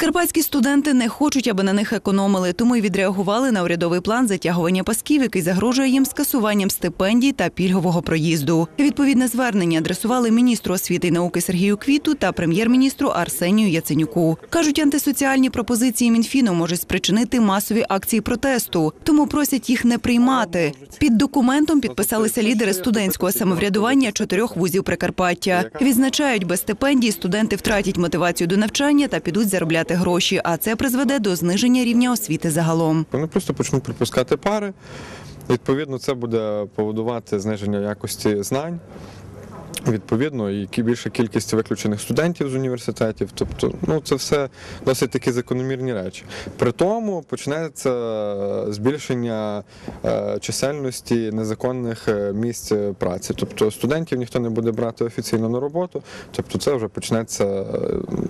Прикарпатські студенти не хочуть, аби на них економили, тому й відреагували на урядовий план затягування пасків, який загрожує їм скасуванням стипендій та пільгового проїзду. Відповідне звернення адресували міністру освіти і науки Сергію Квіту та прем'єр-міністру Арсенію Яценюку. кажуть, антисоціальні пропозиції Мінфіну можуть спричинити масові акції протесту, тому просять їх не приймати. Під документом підписалися лідери студентського самоврядування чотирьох вузів Прикарпаття. Відзначають, без стипендій студенти втратять мотивацію до навчання та підуть заробляти гроші, а це призведе до зниження рівня освіти загалом. Вони просто почнуть пропускати пари. Відповідно, це буде поводувати зниження якості знань. Відповідно, і більша кількість виключених студентів з університетів. Тобто, ну це все досить такі закономірні речі. При тому почнеться збільшення е, чисельності незаконних е, місць праці. Тобто студентів ніхто не буде брати офіційно на роботу. Тобто, це вже почнеться е,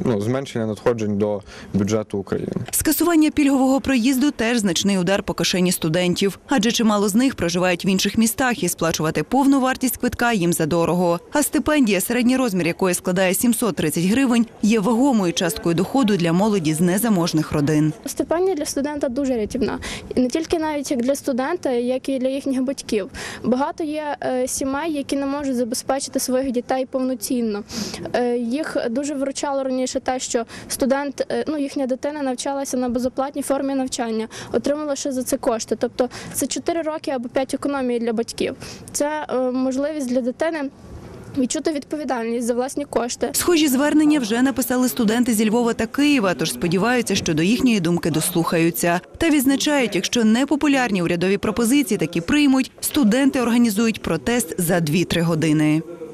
ну, зменшення надходжень до бюджету України. Скасування пільгового проїзду теж значний удар по кишені студентів, адже чимало з них проживають в інших містах і сплачувати повну вартість квитка їм задорого. А стипендія, середній розмір якої складає 730 гривень, є вагомою часткою доходу для молоді з незаможних родин. Стипендія для студента дуже рятівна. Не тільки навіть як для студента, як і для їхніх батьків. Багато є е, сімей, які не можуть забезпечити своїх дітей повноцінно. Е, Їх дуже виручало раніше те, що студент, е, ну їхня дитина навчалася на безоплатній формі навчання, отримала ще за це кошти. Тобто це 4 роки або 5 економії для батьків. Це можливість для дитини. Відчути відповідальність за власні кошти, Схожі звернення вже написали студенти зі Львова та Києва, тож сподіваються, що до їхньої думки дослухаються. Та відзначають, якщо непопулярні урядові пропозиції такі приймуть, студенти організують протест за 2-3 години.